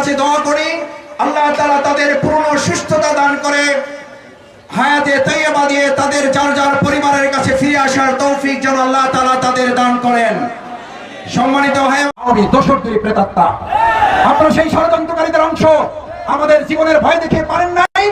কাছে দোয়া করি। আল্লাহ তাআলা তাদের পূর্ণ সুস্থতা দান করে, হায়াতে তৈয়বা দিয়ে তাদের যার যার পরিবারের কাছে ফিরে আসার তৌফিক যেন আল্লাহ তাআলা তাদের দান করেন। সম্মানিত ভাই, আমি দোষরদের প্রেতাত্মা। আপনারা সেই ষড়যন্ত্রকারীদের অংশ, আমাদের জীবনের ভয় দেখে পারেন নাই,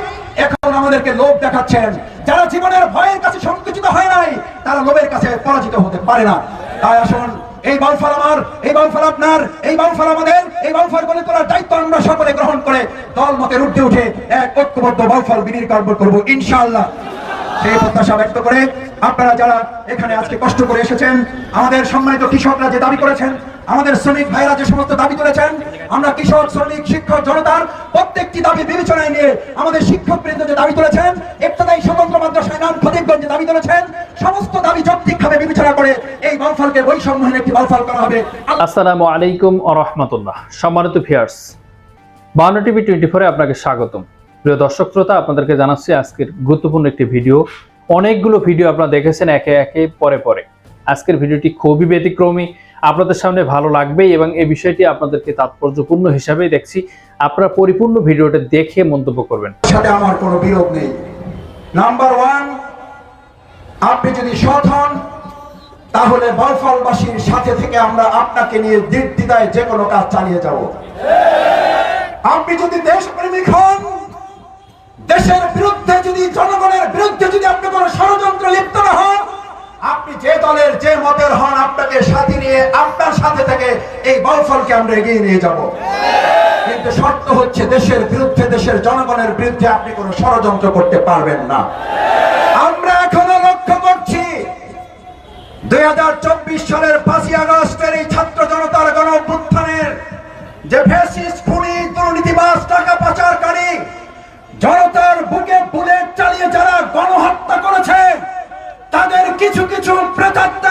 এখন আমাদেরকে লোভ দেখাচ্ছেন। যারা জীবনের ভয়ের কাছে সংকুচিত হয় নাই, তারা লোভের কাছে পরাজিত হতে পারে না। তাই আসুন এই বাউফার আমার, এই বাউফার আপনার, এই বাউফার আমাদের, এই বাউফার গড়ে তোলার দায়িত্ব আমরা সকলে গ্রহণ করে দল মতের উঠে উঠে এক ঐক্যবদ্ধ বিনির বিনির্মাণ করব ইনশাআল্লাহ। সেই প্রত্যাশা ব্যক্ত করে আপনারা যারা এখানে আজকে কষ্ট করে এসেছেন, আমাদের সম্মানিত কৃষকরা যে দাবি করেছেন আমাদের শ্রমিক ভাইরা যে সমস্ত দাবি করেছেন, আমরা কৃষক, শ্রমিক, শিক্ষক, জনতার প্রত্যেকটি দাবি বিবেচনায় নিয়ে আমাদের শিক্ষক বৃন্দ যে দাবি তুলেছেন ইত্যাদি স্বতন্ত্র মাদ্রাসায় নাম ফতিকগঞ্জ দাবি তুলেছেন, সমস্ত দাবি যৌক্তিকভাবে বিবেচনা করে এই বাউফলকে বৈষম্যহীন একটি বাউফল করা হবে। আসসালামু আলাইকুম ও রহমতুল্লাহ। সম্মানিত ভিয়ার্স বাউন্ন টিভি টোয়েন্টি ফোরে আপনাকে স্বাগতম। প্রিয় দর্শক শ্রোতা, আপনাদেরকে জানাচ্ছি আজকের গুরুত্বপূর্ণ একটি ভিডিও। অনেকগুলো ভিডিও আপনারা দেখেছেন একে একে, পরে পরে। আজকের ভিডিওটি খুবই ব্যতিক্রমী। আপনাদের সামনে ভালো লাগবে এবং এই বিষয়টি আপনাদেরকে তাৎপর্যপূর্ণ হিসাবেই দেখছি। আপনারা পরিপূর্ণ ভিডিওটা দেখে মন্তব্য করবেন। আমার কোনো বিরোধ নেই। নাম্বার ওয়ান আপনি যদি সৎ হন, তাহলে বলফলবাসীর সাথে থেকে আমরা আপনাকে নিয়ে দিদায় যে কোনো কাজ চালিয়ে যাব। আপনি যদি দেশপ্রেমিক হন এই বলফলকে আমরা এগিয়ে নিয়ে যাব। কিন্তু শর্ত হচ্ছে দেশের বিরুদ্ধে, দেশের জনগণের বিরুদ্ধে আপনি কোনো ষড়যন্ত্র করতে পারবেন না। আমরা এখনও লক্ষ্য করছি, দুই সালের পাঁচই আগস্টের এই ছাত্র জনতার গণ অভ্যুত্থানের যে ফেসিস্ট খুনি, দুর্নীতিবাজ, টাকা পাচারকারী, জনতার বুকে বুলেট চালিয়ে যারা গণহত্যা করেছে, তাদের কিছু কিছু প্রেতাত্মা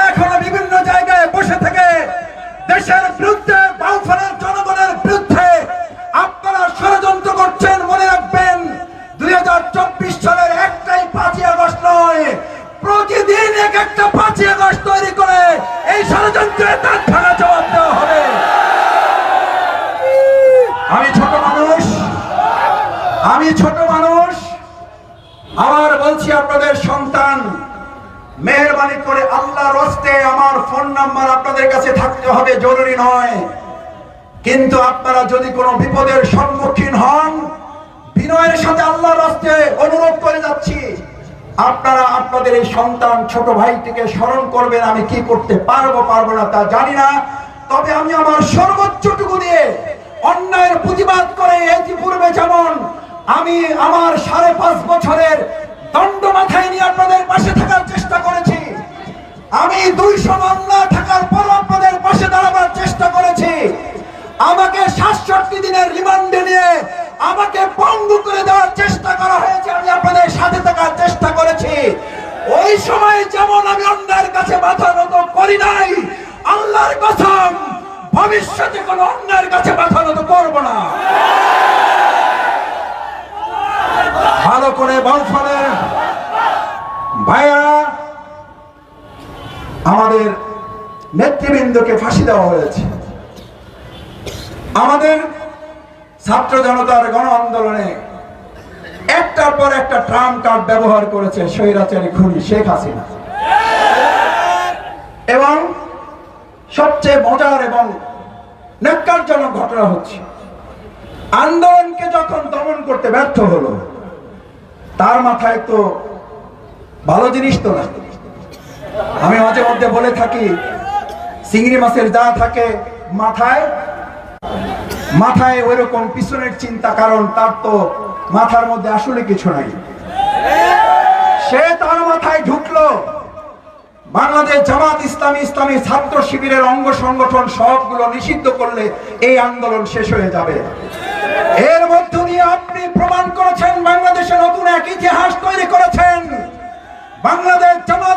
হবে জরুরি নয়। কিন্তু আপনারা যদি কোনো বিপদের সম্মুখীন হন, বিনয়ের সাথে আল্লাহর হস্তে অনুরোধ করে যাচ্ছি। আপনারা আপনাদের এই সন্তান ছোট ভাইটিকে স্মরণ করবেন, আমি কি করতে পারব পারব না তা জানি না। তবে আমি আমার সর্বোচ্চটুকু দিয়ে অন্যায়ের প্রতিবাদ করে এটি পূর্বে যেমন আমি আমার সাড়ে পাঁচ বছরের ভবিষ্যতে কোনো অন্যায়ের কাছে মাথা নত করব না। ভালো করে বাউফলে ভাইয়ারা, আমাদের নেতৃবৃন্দকে ফাঁসি দেওয়া হয়েছে। আমাদের ছাত্র জনতার গণ আন্দোলনে একটার পর একটা ট্রাম কার্ড ব্যবহার করেছে স্বৈরাচারী খুনি শেখ হাসিনা। এবং সবচেয়ে মজার এবং ন্যাক্কারজনক ঘটনা হচ্ছে। আন্দোলনকে যখন দমন করতে ব্যর্থ হলো, তার মাথায় তো ভালো জিনিস তো না আমি মাঝে মধ্যে বলে থাকি, চিংড়ি মাছের যা থাকে মাথায় মাথায় ওই রকম পিছনের চিন্তা, কারণ তার তো মাথার মধ্যে আসলে কিছু নাই। সে তার মাথায় ঢুকলো। বাংলাদেশ জামাত ইসলামী ইসলামী ছাত্র শিবিরের অঙ্গ সংগঠন সবগুলো নিষিদ্ধ করলে এই আন্দোলন শেষ হয়ে যাবে। এর মধ্য দিয়ে আপনি প্রমাণ করেছেন বাংলাদেশে নতুন এক ইতিহাস তৈরি করেছেন। বাংলাদেশ জামাত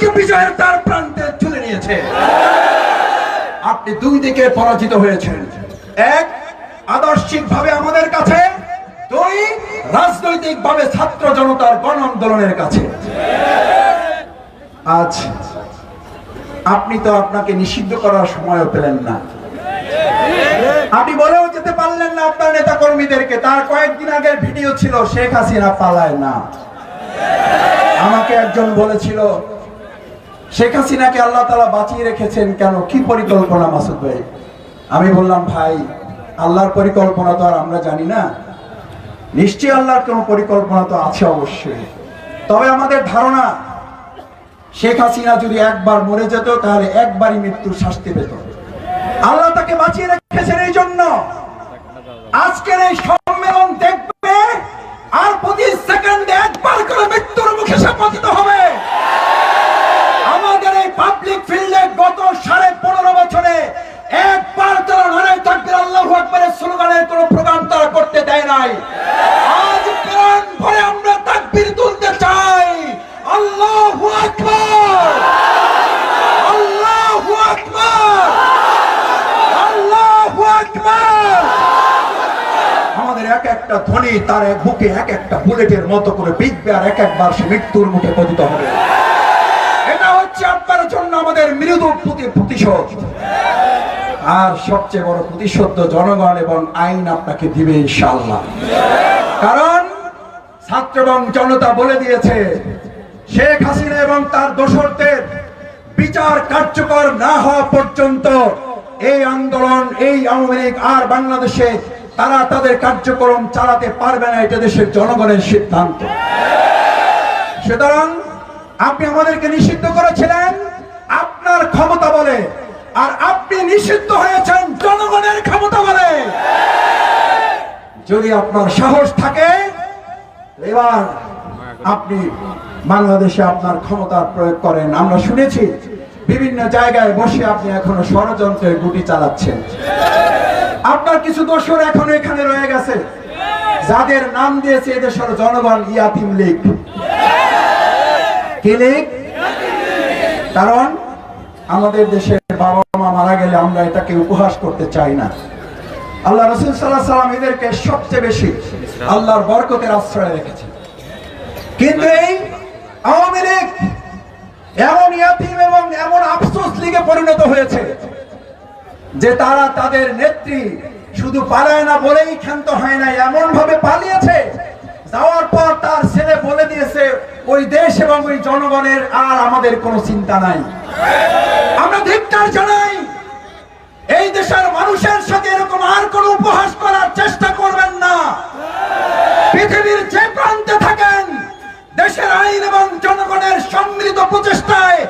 আন্দোলন বিজয়ের তার প্রান্তে তুলে নিয়েছে। আপনি দুই দিকে পরাজিত হয়েছেন। এক আদর্শিক ভাবে আমাদের কাছে। দুই রাজনৈতিক ভাবে ছাত্র জনতার গণ আন্দোলনের কাছে। আজ, আপনি তো আপনাকে নিষিদ্ধ করার সময়ও পেলেন না। আপনি বলেও যেতে পারলেন না আপনার নেতা কর্মীদেরকে তার কয়েকদিন আগের ভিডিও ছিল, শেখ হাসিনা পালায় না। আমাকে একজন বলেছিল শেখ হাসিনাকে আল্লাহ তালা বাঁচিয়ে রেখেছেন কেন? কি পরিকল্পনা, মাসুদ ভাই? আমি বললাম, ভাই, আল্লাহর পরিকল্পনা তো আর আমরা জানি না। নিশ্চয়ই আল্লাহর কোনো পরিকল্পনা তো আছে অবশ্যই। তবে আমাদের ধারণা, শেখ হাসিনা যদি একবার মরে যেত, তাহলে একবারই মৃত্যুর শাস্তি পেত। আল্লাহ তাকে বাঁচিয়ে রেখেছেন এই জন্য। আজকের এই সম্মেলন দেখবে, আর প্রতি সেকেন্ডে একবার করে মৃত্যুর মুখে সে পতিত হবে। পাবলিক ফিল্ডে গত সাড়ে পনেরো বছরে একবার তারা তাকবির আল্লাহ আকবরের স্লোগানের কোনো প্রোগ্রাম তারা করতে দেয় নাই। আজ প্রাণ ভরে আমরা তাকবির তুলতে চাই। আল্লাহ আকবর! আল্লাহ আল্লাহ আমাদের এক একটা ধ্বনি তার এক বুকে এক একটা বুলেটের মতো করে আর এক একবার সে মৃত্যুর মুখে পতিত হবে। আমাদের মৃদু প্রতি প্রতিশোধ। আর সবচেয়ে বড় প্রতিশোধ জনগণ এবং আইন আপনাকে দিবে ইনশাআল্লাহ। কারণ ছাত্র এবং জনতা বলে দিয়েছে, শেখ হাসিনা এবং তার দোসরদের বিচার কার্যকর না হওয়া পর্যন্ত এই আন্দোলন, এই আওয়ামী লীগ আর বাংলাদেশে তারা তাদের কার্যক্রম চালাতে পারবে না, এটা দেশের জনগণের সিদ্ধান্ত। সুতরাং আপনি আমাদেরকে নিষিদ্ধ করেছিলেন আপনার ক্ষমতা বলে। আর আপনি নিষিদ্ধ হয়েছেন জনগণের ক্ষমতা বলে। যদি আপনার সাহস থাকে এবার আপনি বাংলাদেশে আপনার ক্ষমতার প্রয়োগ করেন। আমরা শুনেছি বিভিন্ন জায়গায় বসে আপনি এখনও ষড়যন্ত্রের গুটি চালাচ্ছেন। আপনার কিছু দোষর এখনও এখানে রয়ে গেছে। যাদের নাম দিয়েছে এদেশের জনগণ ইয়াতিম লীগ। কি লীগ। কারণ আমাদের দেশের বাবা মা মারা গেলে আমরা এটাকে উপহাস করতে চাই না। আল্লাহ রসুল সাল্লাহ সাল্লাম এদেরকে সবচেয়ে বেশি আল্লাহর বরকতের আশ্রয় রেখেছে কিন্তু এই আওয়ামী লীগ এমন ইয়াতিম এবং এমন আফসোস লীগে পরিণত হয়েছে যে তারা তাদের নেত্রী শুধু পালায় না বলেই ক্ষান্ত হয় না এমন ভাবে পালিয়েছে যাওয়ার পর তার ছেলে বলে দিয়েছে, ওই দেশ এবং ওই জনগণের আর আমাদের কোনো চিন্তা নাই। আমরা ধিক্কার জানাই, এই দেশের মানুষের সাথে এরকম আর কোন উপহাস করার চেষ্টা করবেন না। পৃথিবীর যে প্রান্তে থাকেন, দেশের আইন এবং জনগণের সম্মিলিত প্রচেষ্টায়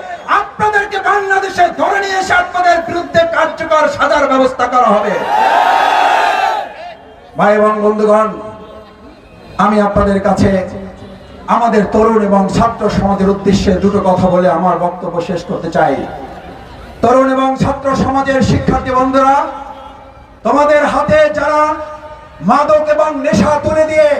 আপনাদেরকে বাংলাদেশে ধরে নিয়ে এসে আপনাদের বিরুদ্ধে কার্যকর সাজার ব্যবস্থা করা হবে। ভাই এবং বন্ধুগণ আমি আপনাদের কাছে আমাদের তরুণ এবং ছাত্র সমাজের উদ্দেশ্যে দুটো কথা বলে আমার বক্তব্য শেষ করতে চাই। তরুণ এবং ছাত্র সমাজের শিক্ষার্থী বন্ধুরা, তোমাদের হাতে যারা মাদক এবং নেশা তুলে দিয়ে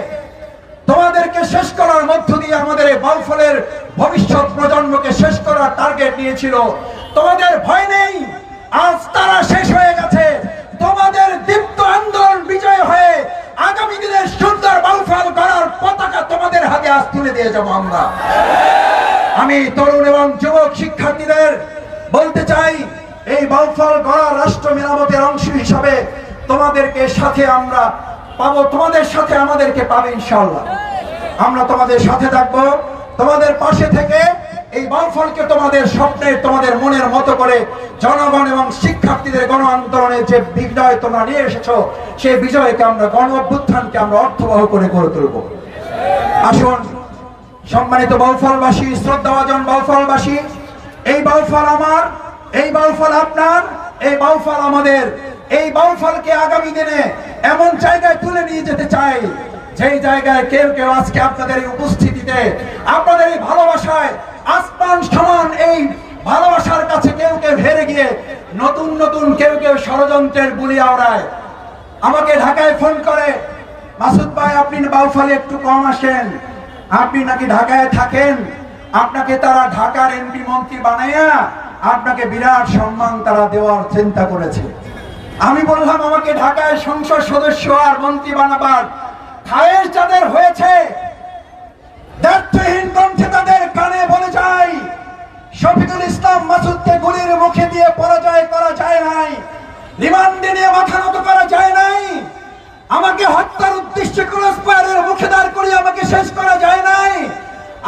তোমাদেরকে শেষ করার মধ্য দিয়ে আমাদের এই বাউফলের ভবিষ্যৎ প্রজন্মকে শেষ করার টার্গেট নিয়েছিল, তোমাদের ভয় নেই, আজ তারা শেষ হয়ে গেছে। তোমাদের দীপ্ত আন্দোলন বিজয় হয়ে আগামী দিনের সুন্দর বাউফল করার পতাকা তোমাদের হাতে আজ তুলে দিয়ে যাব আমরা আমি তরুণ এবং যুবক শিক্ষার্থীদের বলতে চাই, এই বাউফল গড়া রাষ্ট্র মেরামতের অংশ হিসাবে তোমাদেরকে সাথে আমরা পাবো, তোমাদের সাথে আমাদেরকে পাবে ইনশাল্লাহ আমরা তোমাদের সাথে থাকব। তোমাদের পাশে থেকে এই বাউফলকে তোমাদের স্বপ্নের তোমাদের মনের মতো করে জনগণ এবং শিক্ষার্থীদের গণ আন্দোলনে যে বিজয় তোমরা নিয়ে এসেছ, সেই বিজয়কে আমরা গণ অভ্যুত্থানকে আমরা অর্থবহ করে গড়ে তুলবো। আসুন। সম্মানিত বাউফলবাসী, শ্রদ্ধাভাজন বাউফলবাসী, এই বাউফল আমার, এই বাউফল আপনার, এই বাউফল আমাদের। এই বাউফলকে আগামী দিনে এমন জায়গায় তুলে নিয়ে যেতে চাই, যেই জায়গায় কেউ কেউ আজকে আপনাদের এই উপস্থিতিতে, আপনাদের এই ভালোবাসায় আসমান সমান এই ভালোবাসার কাছে কেউ কেউ হেরে গিয়ে নতুন নতুন কেউ কেউ ষড়যন্ত্রের বুলি আওড়ায়। আমাকে ঢাকায় ফোন করে, মাসুদ ভাই, আপনি বাউফলে একটু কম আসেন। আপনি নাকি ঢাকায় থাকেন? আপনাকে তারা ঢাকার এমপি মন্ত্রী বানাইয়া আপনাকে বিরাট সম্মান তারা দেওয়ার চিন্তা করেছে। আমি বললাম, আমাকে ঢাকায় সংসদ সদস্য আর মন্ত্রী বানাবার খায়ের যাদের হয়েছে, দায়িত্বহীন কণ্ঠে তাদের কানে বলে যায় শফিকুল ইসলাম মাসুদকে গুলির মুখে দিয়ে পরাজয় করা যায় নাই, রিমান্ডে নিয়ে মাথা নত করা যায় নাই। আমাকে হত্যার উদ্দেশ্যে ক্রস ফায়ারের মুখে দাঁড় করিয়ে আমাকে শেষ করা যায় নাই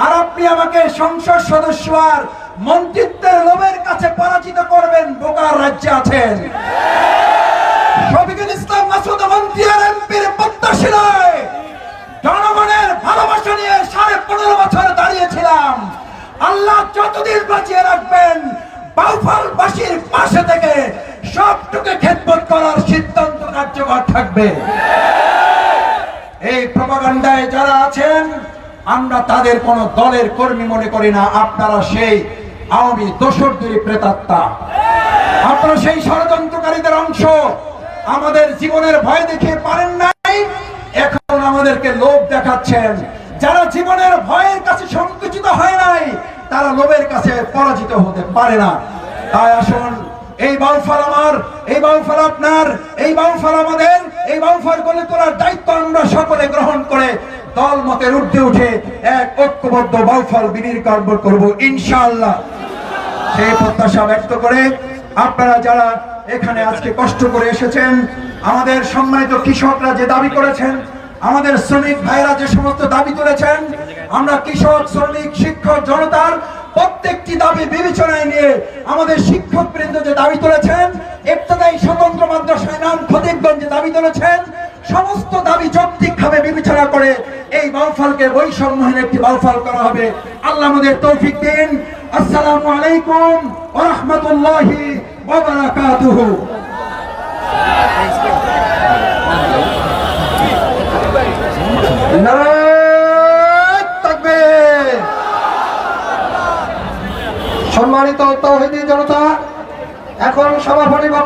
আর আপনি আমাকে সংসদ সদস্য আর মন্ত্রিত্বের লোভের কাছে পরাজিত করবেন বোকার রাজ্যে আছেন। শফিকুল ইসলাম মাসুদ এমপির জনগণের ভালোবাসা নিয়ে সাড়ে পনেরো বছর দাঁড়িয়েছিলাম। আল্লাহ যতদিন বাঁচিয়ে রাখবেন, বাউফালবাসীর পাশে থেকে সবটুকু খেদমত করার সিদ্ধান্ত কার্যকর থাকবে। এই প্রপাগান্ডায় যারা আছেন আমরা তাদের কোন দলের কর্মী মনে করি না, আপনারা সেই আওয়ামী দোসরদেরই প্রেতাত্মা। আপনারা সেই ষড়যন্ত্রকারীদের অংশ। আমাদের জীবনের ভয় দেখিয়ে পারেন নাই, এখন আমাদেরকে লোভ দেখাচ্ছেন। যারা জীবনের ভয়ের কাছে সংকুচিত হয় নাই, তারা লোভের কাছে পরাজিত হতে পারে না। তাই আসুন, এই বাউফার আমার, এই বাউফার আপনার, এই বাউফার আমাদের, এই বাউফার গড়ে তোলার দায়িত্ব আমরা সকলে গ্রহণ করে দল মতের ঊর্ধ্বে উঠে এক ঐক্যবদ্ধ বাউফাল বিনির কার্য করব, ইনশাআল্লাহ। সেই প্রত্যাশা ব্যক্ত করে আপনারা যারা এখানে আজকে কষ্ট করে এসেছেন, আমাদের সম্মানিত কৃষকরা যে দাবি করেছেন, আমাদের শ্রমিক ভাইরা যে সমস্ত দাবি তুলেছেন, আমরা কৃষক, শ্রমিক, শিক্ষক, জনতার প্রত্যেকটি দাবি বিবেচনায় নিয়ে আমাদের শিক্ষক বৃন্দ যে দাবি তুলেছেন, ইবতদায়ী স্বতন্ত্র মাদ্রাসায় নাম খতিবগঞ্জ দাবি তুলেছেন সমস্ত দাবি যৌক্তিকভাবে বিবেচনা করে এই বাউফালকে বৈষম্যহীন একটি বাউফাল করা হবে। আল্লাহ আমাদের তৌফিক দিন। আসসালামু আলাইকুম ওয়া রাহমাতুল্লাহি ওয়া বারাকাতুহু। সম্মানিত তৌহিদি জনতা, এখন সভাপতি